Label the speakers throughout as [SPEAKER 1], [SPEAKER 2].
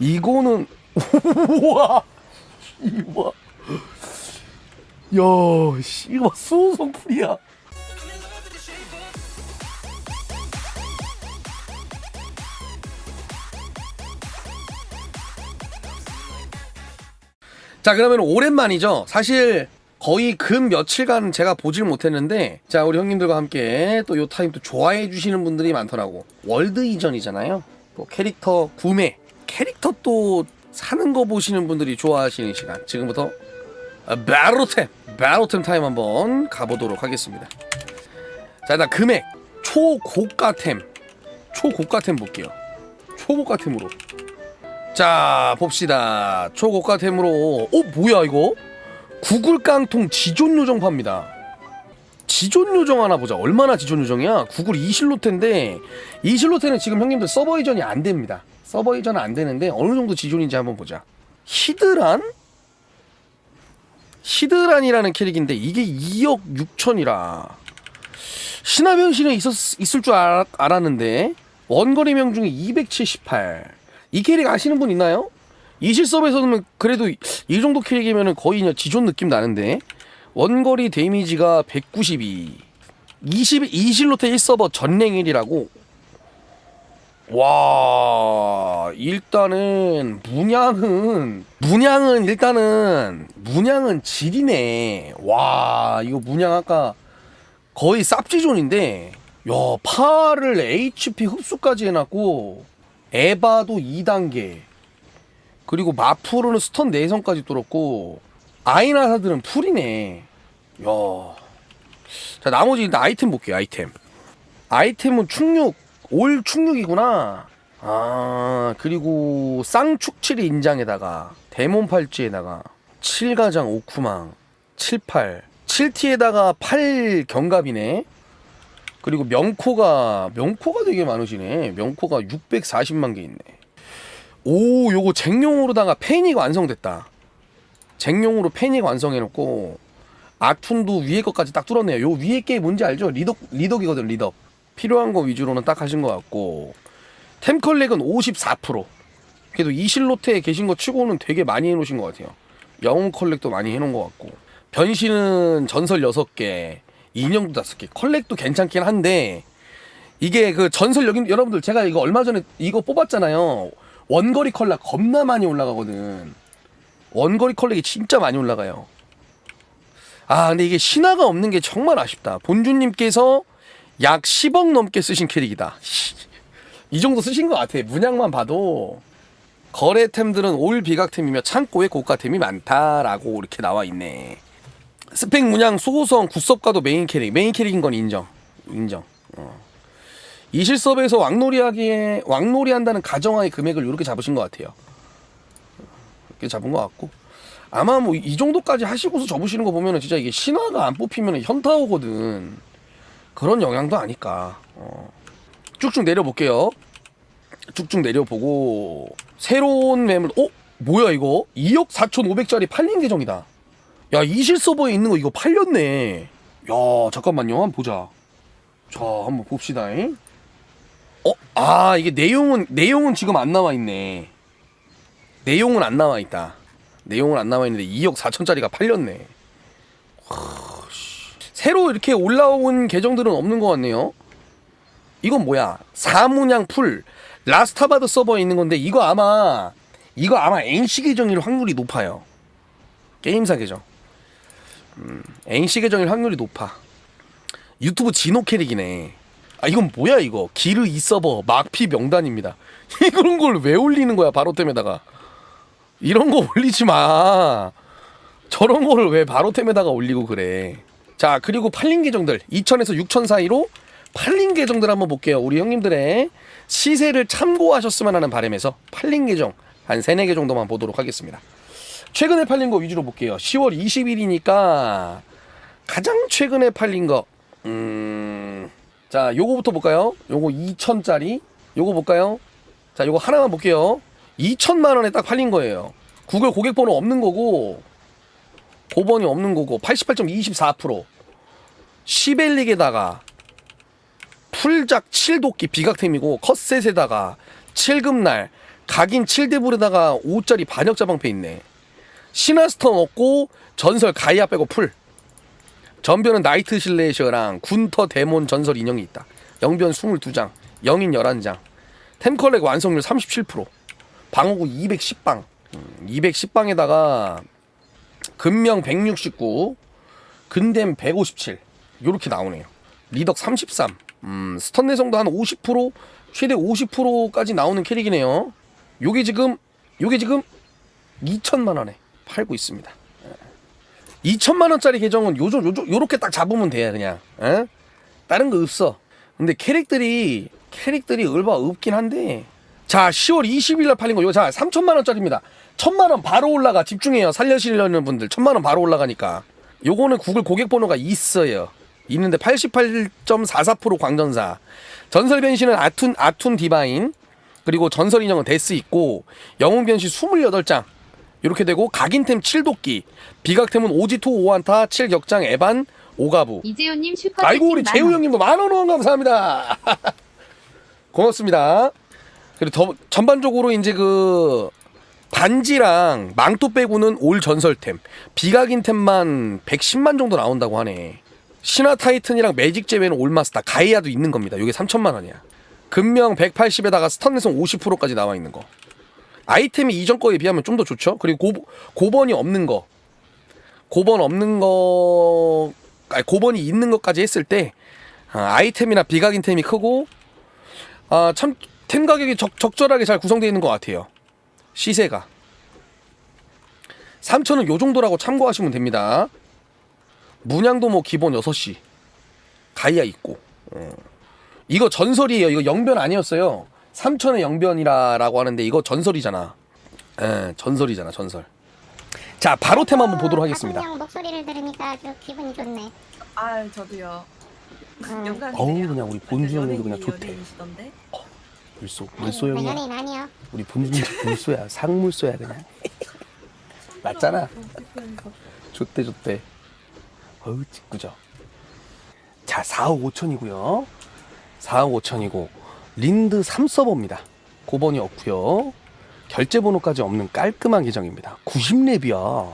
[SPEAKER 1] 이거는 우와! 이거 야 씨, 이거 수성풀이야. 자 그러면 오랜만이죠? 사실 거의 근 며칠간 제가 보질 못했는데 자 우리 형님들과 함께 또 요 타임 또 좋아해 주시는 분들이 많더라고. 월드 이전이잖아요. 또 캐릭터 구매 캐릭터 또 사는 거 보시는 분들이 좋아하시는 시간. 지금부터 아, 바로템 바로템 타임 한번 가보도록 하겠습니다. 자 일단 금액. 초고가템. 초고가템 볼게요. 초고가템으로. 자 봅시다. 초고가템으로. 어 뭐야 이거? 구글 깡통 지존 요정 팝니다. 지존 요정 하나 보자. 얼마나 지존 요정이야? 구글 이실로테인데 이실로테는 지금 형님들 서버 이전이 안 됩니다 서버 이전은 안 되는데 어느 정도 지존인지 한번 보자. 히드란? 히드란이라는 캐릭인데 이게 2억 6천이라. 신화 변신에 있었, 있을 줄 알, 알았는데 원거리 명 중에 278 이 캐릭 아시는 분 있나요? 이실섭에서는 그래도 이- 이 정도 캐릭이면 거의 지존 느낌 나는데 원거리 데미지가 192 20, 이실로테 1서버 전랭일이라고 와 일단은 문양은 문양은 일단은 문양은 질이네. 와 이거 문양 아까 거의 쌉지존인데 야 팔을 HP 흡수까지 해놨고 에바도 2단계. 그리고 마프로는 스턴 내성까지 뚫었고 아이나사들은 풀이네. 야. 자 나머지 아이템 볼게요 아이템. 아이템은 충육 올 충육이구나. 아 그리고 쌍축칠이 인장에다가 데몬 팔찌에다가 칠가장 오쿠망 78 7T에다가 8 경갑이네. 그리고 명코가 명코가 되게 많으시네. 명코가 640만 개 있네. 오 요거 쟁용으로다가 패닉 완성됐다. 쟁용으로 패닉 완성해놓고 아툰도 위에 것까지 딱 뚫었네요. 요 위에 게 뭔지 알죠? 리덕, 리덕이거든 리덕 필요한 거 위주로는 딱 하신 것 같고 템 컬렉은 54% 그래도 이실로테에 계신 거 치고는 되게 많이 해놓으신 것 같아요. 영웅 컬렉도 많이 해놓은 것 같고. 변신은 전설 6개 인형도 5개. 컬렉도 괜찮긴 한데 이게 그 전설 여기 여러분들 제가 이거 얼마 전에 이거 뽑았잖아요. 원거리 컬렉 겁나 많이 올라가거든. 원거리 컬렉이 진짜 많이 올라가요. 아 근데 이게 신화가 없는 게 정말 아쉽다. 본주님께서 약 10억 넘게 쓰신 캐릭이다. 이 정도 쓰신 것 같아. 문양만 봐도 거래템들은 올 비각템이며 창고에 고가템이 많다라고 이렇게 나와 있네. 스펙 문양 수호성 구섭과도 메인 캐릭. 메인 캐릭인 건 인정. 인정. 어. 이실섭에서 왕놀이하기에 왕놀이 한다는 가정하의 금액을 이렇게 잡으신 것 같아요. 이렇게 잡은 것 같고. 아마 뭐 이 정도까지 하시고서 접으시는 거 보면은 진짜 이게 신화가 안 뽑히면 현타 오거든 그런 영향도 아닐까. 어. 쭉쭉 내려볼게요. 쭉쭉 내려보고 새로운 매물 어? 뭐야 이거? 2억 4천5백짜리 팔린 계정이다. 야 이실 서버에 있는 거 이거 팔렸네. 야 잠깐만요. 한번 보자. 자 한번 봅시다 어? 아 이게 내용은 내용은 지금 안 나와 있네. 내용은 안 나와 있다. 내용은 안 나와 있는데 2억 4천짜리가 팔렸네. 하, 씨. 새로 이렇게 올라온 계정들은 없는 것 같네요. 이건 뭐야? 사문양 풀. 라스타바드 서버에 있는 건데 이거 아마 이거 아마 NC 계정일 확률이 높아요. 게임사 계정. 음, NC 계정일 확률이 높아. 유튜브 진호 캐릭이네. 아 이건 뭐야 이거? 기르 이 서버 막피 명단입니다. 이런 걸 왜 올리는 거야 바로템에다가? 이런 거 올리지 마. 저런 거를 왜 바로템에다가 올리고 그래 자 그리고 팔린 계정들. 2천에서 6천 사이로 팔린 계정들 한번 볼게요. 우리 형님들의 시세를 참고하셨으면 하는 바람에서 팔린 계정 한 3, 4개 정도만 보도록 하겠습니다. 최근에 팔린 거 위주로 볼게요. 10월 20일이니까 가장 최근에 팔린 거. 음... 자 요거부터 볼까요? 요거 2천짜리. 요거 볼까요? 자 요거 하나만 볼게요. 2천만 원에 딱 팔린 거예요. 구글 고객 번호 없는 거고 고번이 없는 거고 88.24% 시벨릭에다가 풀작 7도끼 비각템이고 컷셋에다가 7금날 각인 7대불에다가 5짜리 반역 자 방패 있네. 시나스턴 없고 전설 가이아 빼고 풀. 전변은 나이트 실레이셔랑 군터 데몬 전설 인형이 있다. 영변 22장, 영인 11장. 템컬렉 완성률 37%. 방어구 210방. 210방에다가 금명 169, 근댐 157. 요렇게 나오네요. 리덕 33. 음, 스턴 내성도 한 50%, 최대 50%까지 나오는 캐릭이네요. 요게 지금 요게 지금 2천만 원에 팔고 있습니다. 2천만 원짜리 계정은 요즘 요즘 요렇게 딱 잡으면 돼 그냥. 에? 다른 거 없어. 근데 캐릭들이 캐릭들이 얼마 없긴 한데. 자, 10월 20일 날 팔린 거 이거 자, 3천만 원짜리입니다. 1천만 원 바로 올라가. 집중해요. 살려시려는 분들 1천만 원 바로 올라가니까. 요거는 구글 고객 번호가 있어요. 있는데 88.44% 광전사. 전설 변신은 아툰 아툰 디바인 그리고 전설 인형은 데스 있고 영웅 변신 28장. 이렇게 되고 각인템 7도끼, 비각템은 오지투 오안타 7격장 에반 오가부.
[SPEAKER 2] 이재호님 슈퍼
[SPEAKER 1] 아이고 우리 재우 형님도 만원 후원 감사합니다. 고맙습니다. 그리고 더 전반적으로 이제 그 반지랑 망토 빼고는 올 전설템, 비각인템만 110만 정도 나온다고 하네. 신화 타이튼이랑 매직 제외는 올마스터, 가이아도 있는 겁니다. 이게 3천만 원이야. 금명 180에다가 스턴내성 50%까지 나와 있는 거. 아이템이 이전 거에 비하면 좀 더 좋죠. 그리고 고, 고번이 없는 거, 고번 없는 거, 아니, 고번이 있는 것까지 했을 때 아, 아이템이나 비각인템이 크고 아, 참 템 가격이 적, 적절하게 잘 구성되어 있는 것 같아요. 시세가 3천은 요 정도라고 참고하시면 됩니다. 문양도 뭐 기본 6시 가이아 있고 어. 이거 전설이에요. 이거 영변 아니었어요. 3천의 영변이라고 하는데 이거 전설이잖아. 예, 전설이잖아, 전설. 자, 바로 템 한번 보도록 하겠습니다.
[SPEAKER 3] 형 목소리를 들으니까 아주 기분이 좋네.
[SPEAKER 4] 아 저도요.
[SPEAKER 3] 음.
[SPEAKER 4] 영광이네요.
[SPEAKER 1] 어우, 그냥 우리 본주 형님도 그냥 좋대.
[SPEAKER 4] 연예인이시던데.
[SPEAKER 1] 물소,
[SPEAKER 3] 아니,
[SPEAKER 1] 물소
[SPEAKER 3] 나
[SPEAKER 1] 형이야.
[SPEAKER 3] 연예인 아니요.
[SPEAKER 1] 우리 본주 물소야, 상물소야 그냥. 맞잖아. 좋대, 좋대. 어우, 직구죠. 자, 4억 5천이고요. 4억 5천이고 린드 3서버입니다. 고번이 없고요. 결제 번호까지 없는 깔끔한 계정입니다. 90렙이야.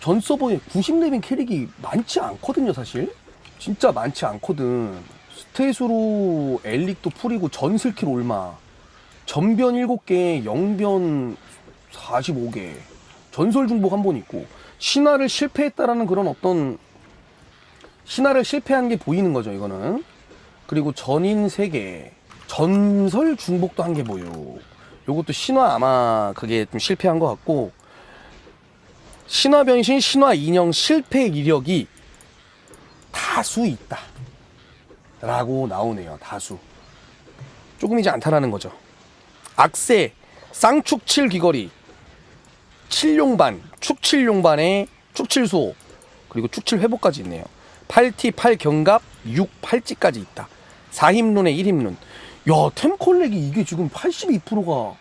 [SPEAKER 1] 전 서버에 90렙인 캐릭이 많지 않거든요, 사실. 진짜 많지 않거든. 스탯으로 엘릭도 풀이고 전 스킬 올마. 전변 7개, 영변 45개. 전설 중복 한 번 있고 신화를 실패했다라는 그런 어떤 신화를 실패한 게 보이는 거죠, 이거는. 그리고 전인 3개, 전설 중복도 한 개 보여. 요것도 신화 아마 그게 좀 실패한 것 같고 신화 변신, 신화 인형 실패 이력이 다수 있다. 라고 나오네요. 다수. 조금이지 않다라는 거죠. 악세, 쌍축 7 귀걸이, 칠룡반, 축칠룡반에 축칠소, 그리고 축칠 회복까지 있네요. 8T 8경갑 6 팔찌까지 있다. 4힘룬에 1힘룬. 야, 템콜렉이 이게 지금 82%가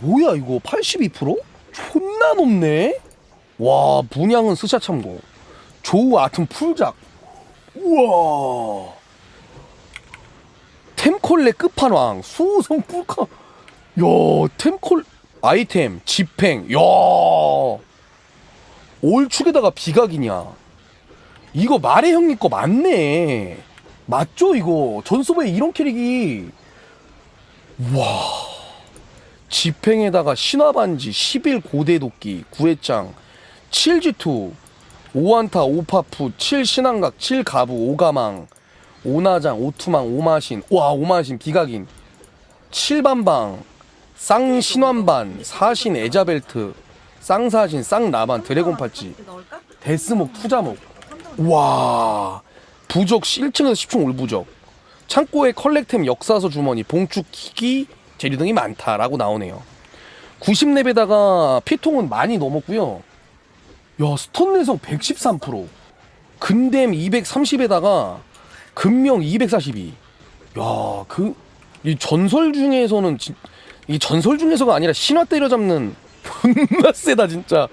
[SPEAKER 1] 뭐야 이거 82%? 존나 높네. 와, 분양은 스샷 참고. 조우 아튼 풀작. 우와. 템콜렉 끝판왕 수성 뿔카. 야, 템콜 아이템 집행. 야. 올축에다가 비각이냐. 이거 말해 형님 거 맞네. 맞죠 이거 전소부에 이런 캐릭이 와 집행에다가 신화반지 11 고대 도끼 9회장 7G2 5안타 5파프 7 신앙각 7 가부 5가망 5나장 5투망 5마신. 와 5마신 비각인. 7반방 쌍신환반 사신 에자벨트 쌍사신 쌍나반 드래곤 팔찌? 데스목 투자목. 와 부적 1층에서 10층 올부적 창고에 컬렉템 역사서 주머니 봉축 기기 재료 등이 많다라고 나오네요. 90렙에다가 피통은 많이 넘었고요 야 스톤 내성 113% 근댐 230에다가 금명 242 야 그 이 전설 중에서는 진, 이 전설 중에서가 아니라 신화 때려잡는 존나 세다 진짜.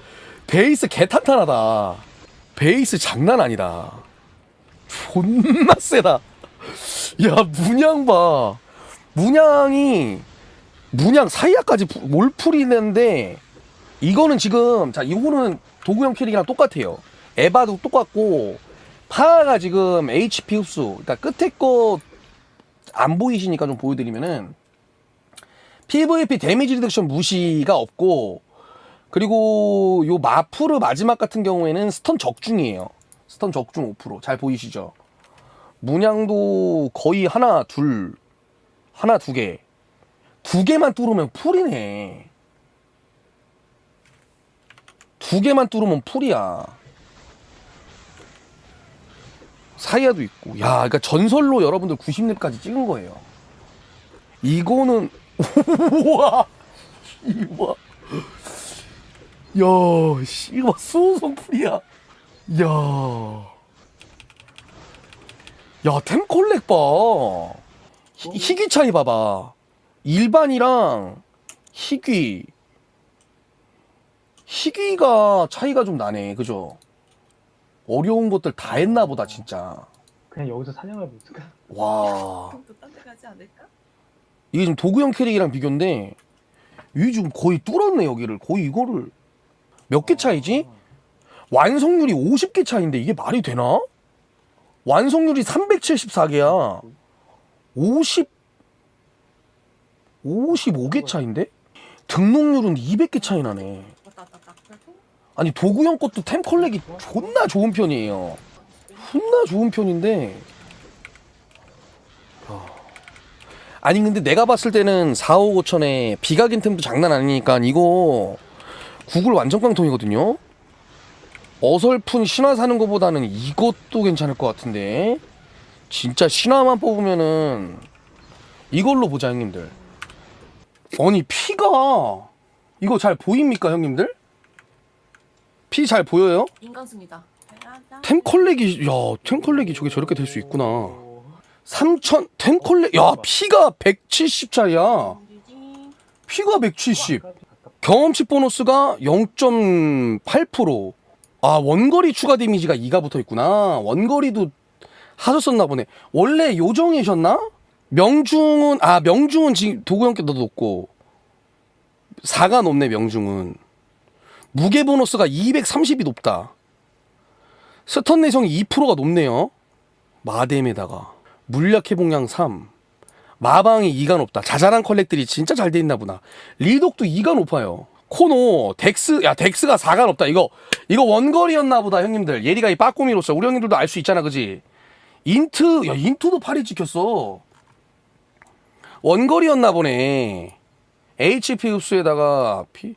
[SPEAKER 1] 베이스 개탄탄하다. 베이스 장난 아니다. 존나 세다. 야 문양 봐. 문양이 문양 사이야까지 부- 몰풀이는데 이거는 지금 자 이거는 도구형 캐릭이랑 똑같아요. 에바도 똑같고 파가 지금 HP 흡수 그러니까 끝에 거 안 보이시니까 좀 보여드리면은 PVP 데미지 리덕션 무시가 없고 그리고 요 마프르 마지막 같은 경우에는 스턴 적중이에요. 스턴 적중 5%잘 보이시죠? 문양도 거의 하나 둘 하나 두 개. 두 개만 뚫으면 풀이네. 두 개만 뚫으면 풀이야. 사이야도 있고. 야, 그러니까 전설로 여러분들 90렙까지 찍은 거예요. 이거는 우와. 이거 봐. 야, 씨, 이거 봐. 수호성 풀이야. 야. 야, 템 콜렉 봐. 희, 희귀 차이 봐봐. 일반이랑 희귀. 희귀가 차이가 좀 나네. 그죠? 어려운 것들 다 했나 보다, 진짜.
[SPEAKER 2] 그냥 여기서 사냥을 못할까?
[SPEAKER 1] 와.
[SPEAKER 4] 그럼 또 딴 데 가지 않을까?
[SPEAKER 1] 이게 지금 도구형 캐릭이랑 비교인데, 이게 지금 거의 뚫었네, 여기를. 거의 이거를. 몇 개 차이지? 완성률이 50개 차이인데 이게 말이 되나? 완성률이 374개야. 50 55개 차인데? 등록률은 200개 차이 나네. 아니 도구형 것도 템 컬렉이 존나 좋은 편이에요. 존나 좋은 편인데. 야. 아니 근데 내가 봤을 때는 4, 5, 5천에 비각인 템도 장난 아니니까 이거 구글 완전 깡통이거든요. 어설픈 신화 사는 것보다는 이것도 괜찮을 것 같은데. 진짜 신화만 뽑으면은 이걸로 보자 형님들. 아니 피가 이거 잘 보입니까 형님들? 피 잘 보여요?
[SPEAKER 4] 인간수입니다.
[SPEAKER 1] 템 컬렉이 야, 템 컬렉이 저게 저렇게 될 수 있구나. 3천 템 컬렉 야, 피가 170짜리야. 피가 170. 경험치 보너스가 0.8%. 아, 원거리 추가 데미지가 2가 붙어 있구나. 원거리도 하셨었나 보네. 원래 요정이셨나? 명중은 아, 명중은 지금 도구 형께 도 높고 4가 높네, 명중은. 무게 보너스가 230이 높다. 스턴 내성이 2%가 높네요. 마뎀에다가 물약 회복량 3. 마방이 2가 높다. 자잘한 컬렉들이 진짜 잘 돼 있나 보다. 리독도 2가 높아요. 코노, 덱스, 야 덱스가 4가 높다. 이거 이거 원거리였나 보다 형님들. 예리가 이 빠꼬미로서 우리 형님들도 알 수 있잖아, 그지? 인트, 야 인트도 8이 찍혔어. 원거리였나 보네. HP 흡수에다가 피,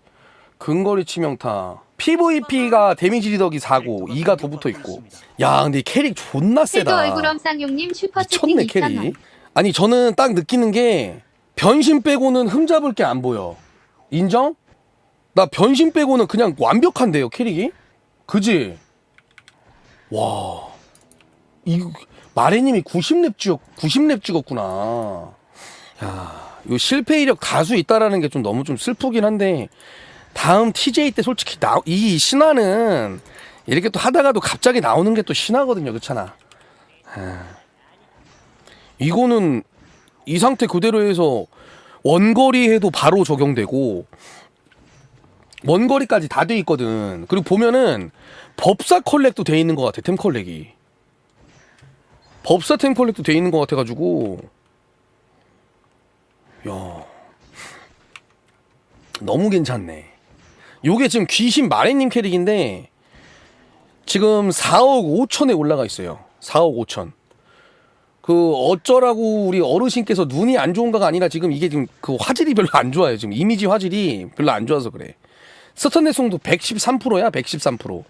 [SPEAKER 1] 근거리 치명타. PVP가 데미지 리덕이 4고 2가 더 붙어 있고. 야, 근데 이 캐릭 존나 세다.
[SPEAKER 5] 얼굴 쌍용님 슈퍼채팅
[SPEAKER 1] 미쳤네
[SPEAKER 5] 2,000원.
[SPEAKER 1] 캐릭. 아니 저는 딱 느끼는 게 변신 빼고는 흠잡을 게 안 보여. 인정? 나 변신 빼고는 그냥 완벽한데요 캐릭이? 그지? 와, 이 마레님이 90렙 찍었 90렙 찍었구나. 야, 요 실패 이력 다수 있다라는 게 좀 너무 좀 슬프긴 한데 다음 TJ 때 솔직히 나, 이 신화는 이렇게 또 하다가도 갑자기 나오는 게 또 신화거든요, 그렇잖아. 이거는 이 상태 그대로 해서 원거리 해도 바로 적용되고 원거리까지 다 돼 있거든. 그리고 보면은 법사 컬렉도 돼 있는 것 같아. 템 컬렉이. 법사 템 컬렉도 돼 있는 것 같아가지고 야 너무 괜찮네. 요게 지금 귀신 마레님 캐릭인데 지금 4억 5천에 올라가 있어요. 4억 5천. 그 어쩌라고 우리 어르신께서 눈이 안 좋은가가 아니라 지금 이게 지금 그 화질이 별로 안 좋아요. 지금 이미지 화질이 별로 안 좋아서 그래. 스턴 내성도 113%야. 113%.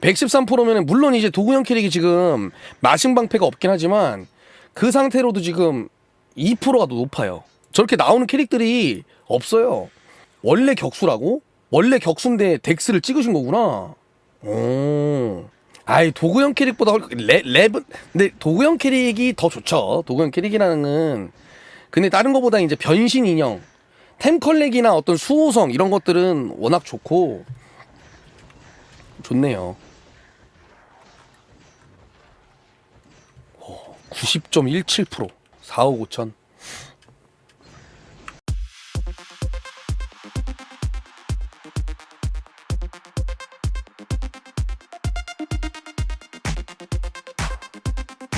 [SPEAKER 1] 113%면은 물론 이제 도구형 캐릭이 지금 마신 방패가 없긴 하지만 그 상태로도 지금 2%가 더 높아요. 저렇게 나오는 캐릭들이 없어요. 원래 격수라고? 원래 격수인데 덱스를 찍으신 거구나. 오. 아이 도구형 캐릭보다 훨- 레, 랩은 근데 도구형 캐릭이 더 좋죠. 도구형 캐릭이라는 근데 다른 거보다 이제 변신 인형, 템 컬렉이나 어떤 수호성 이런 것들은 워낙 좋고 좋네요. 90.17% 4억 5천